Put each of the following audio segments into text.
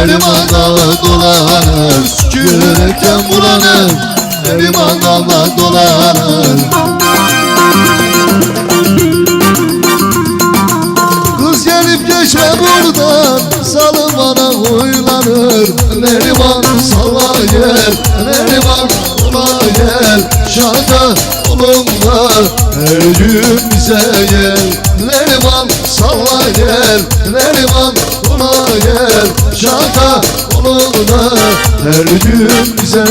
Neriman dağla dolanır Gülürken bulanır. Neriman dağla dolanır. Kız gelip geçme buradan Salın bana huylanır. Neriman salla gel Neriman ola gel Şarkı kolumda Her gün bize gel. Neriman salla gel Neriman gel Şarkı olunla Her gün bize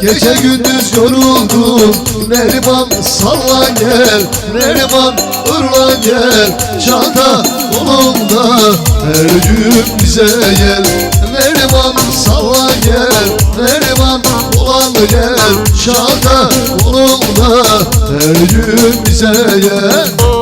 Gece gündüz yoruldum. Neriman salla gel. Neriman ırla gel. Çanta kolumda Her gün bize gel. Neriman salla gel. Neriman ulan gel. Çanta kolumda Her gün bize gel